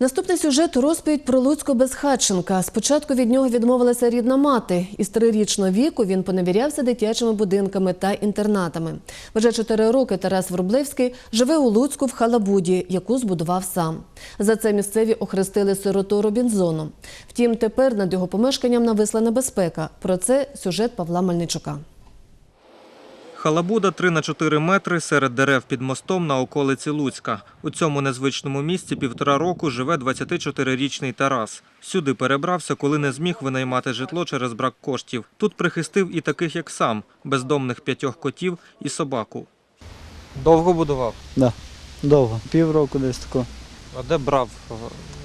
Наступний сюжет розповідь про Луцько Безхатченка. Спочатку від нього відмовилася рідна мати. Із трирічного віку він поневірявся дитячими будинками та інтернатами. Вже чотири роки Тарас Врублевський живе у Луцьку в Халабуді, яку збудував сам. За це місцеві охрестили сироту Робінзоном. Втім, тепер над його помешканням нависла небезпека. Про це сюжет Павла Мельничука. Халабуда 3 на 4 метри серед дерев під мостом на околиці Луцька. У цьому незвичному місці півтора року живе 24-річний Тарас. Сюди перебрався, коли не зміг винаймати житло через брак коштів. Тут прихистив і таких, як сам, бездомних п'ятьох котів і собаку. Довго будував? Да, довго, півроку десь тако. А де брав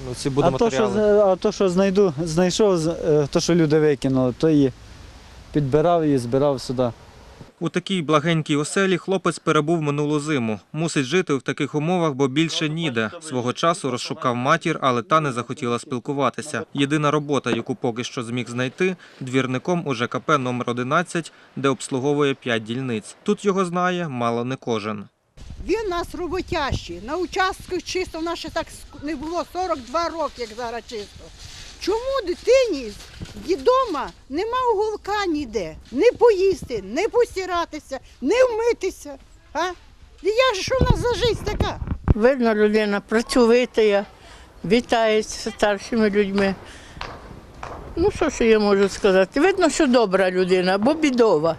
ну, ці А то, що, з- а то, що знайду, знайшов, з- е, то, що люди викинули, то і підбирав і збирав сюди. У такій благенькій оселі хлопець перебув минулу зиму. Мусить жити в таких умовах, бо більше ніде. Свого часу розшукав матір, але та не захотіла спілкуватися. Єдина робота, яку поки що зміг знайти, двірником у ЖКП номер 11, де обслуговує п'ять дільниць. Тут його знає мало не кожен. Він нас роботящий. На участку чисто в нас ще так не було 42 роки, як зараз чисто. Чому дитині вдома нема уголка ніде? Не поїсти, не постиратися, не вмитися. А? Я що в нас за життя така? Видно, людина працьовита, вітається з старшими людьми. Ну, що ж я можу сказати? Видно, що добра людина, бо бідова.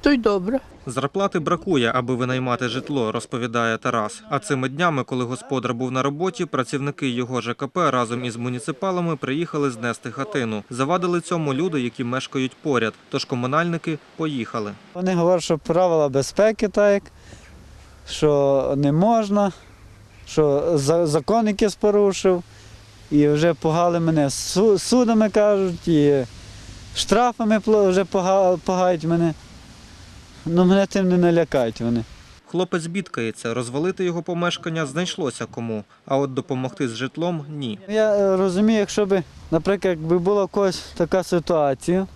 То й добра. Зарплати бракує, аби винаймати житло, розповідає Тарас. А цими днями, коли господар був на роботі, працівники його ЖКП разом із муніципалами приїхали знести хатину. Завадили цьому люди, які мешкають поряд. Тож комунальники поїхали. Вони говорять, що правила безпеки так, що не можна, що за- закон якийсь порушив. І вже погали мене су- судами, кажуть, і штрафами вже погають мене. Ну мене тим не налякають вони. Хлопець бідкається, розвалити його помешкання знайшлося кому, а от допомогти з житлом ні. Я е, розумію, якщо б, наприклад, якби була когось така ситуація,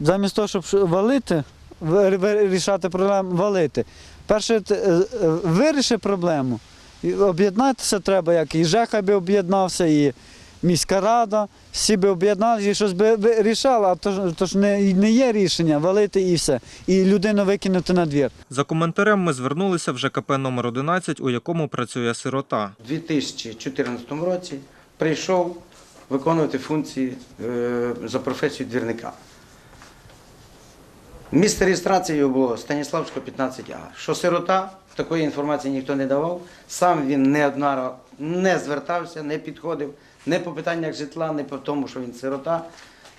замість того, щоб валити, ви- ви- проблему, валити. Перше, е, е, виріши проблему. Об'єднатися треба, як і ЖЕКа би об'єднався, і міська рада, всі би об'єдналися і щось би рішали, а то, ж- то ж не, не є рішення валити і все. І людину викинути на двір. За коментарем ми звернулися в ЖКП номер 11, у якому працює сирота. У 2014 році прийшов виконувати функції е, за професією двірника. Місце реєстрації його було Станіславська, 15А. Що сирота, такої інформації ніхто не давав. Сам він не одна не звертався, не підходив не по питаннях житла, не по тому, що він сирота,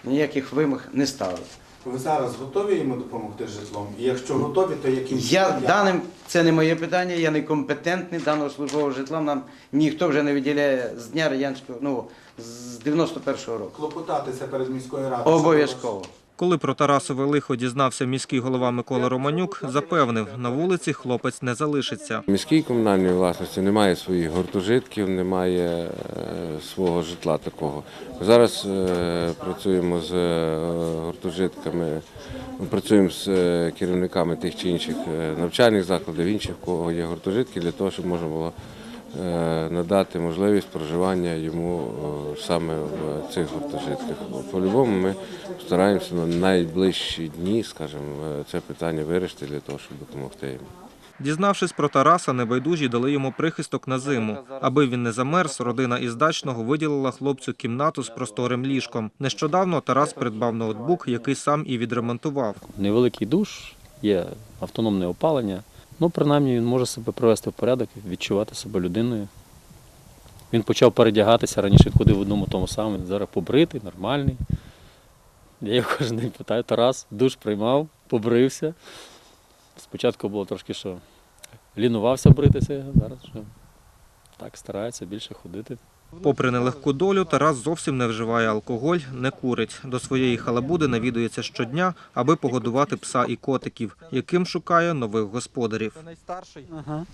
ніяких вимог не ставив. Ви зараз готові йому допомогти з житлом? І якщо готові, то яким Я чином? даним, це не моє питання, я не компетентний даного службового житла. Нам ніхто вже не виділяє з дня радянського, ну з 91-го року. клопотатися перед міською радою? Обов'язково. Коли про Тарасове лихо дізнався міський голова Микола Романюк, запевнив, на вулиці хлопець не залишиться. В міській комунальній власності немає своїх гуртожитків, немає е, свого житла такого. Зараз е, працюємо з е, гуртожитками, працюємо з керівниками тих чи інших навчальних закладів, інших, кого є гуртожитки, для того, щоб можна було надати можливість проживання йому е, саме в цих гуртожитках. По-любому ми стараємося на найближчі дні, скажімо, е, це питання вирішити для того, щоб допомогти йому. Дізнавшись про Тараса, небайдужі дали йому прихисток на зиму. Аби він не замерз, родина із дачного виділила хлопцю кімнату з просторим ліжком. Нещодавно Тарас придбав ноутбук, який сам і відремонтував. невеликий душ, є автономне опалення. Ну, принаймні, він може себе привести в порядок, відчувати себе людиною. Він почав передягатися, раніше ходив в одному тому самому, зараз побритий, нормальний. Я його кожен день питаю, Тарас, душ приймав, побрився. Спочатку було трошки, що лінувався бритися, зараз вже так старається більше ходити. Попри нелегку долю, Тарас зовсім не вживає алкоголь, не курить. До своєї халабуди навідується щодня, аби погодувати пса і котиків, яким шукає нових господарів. Ага.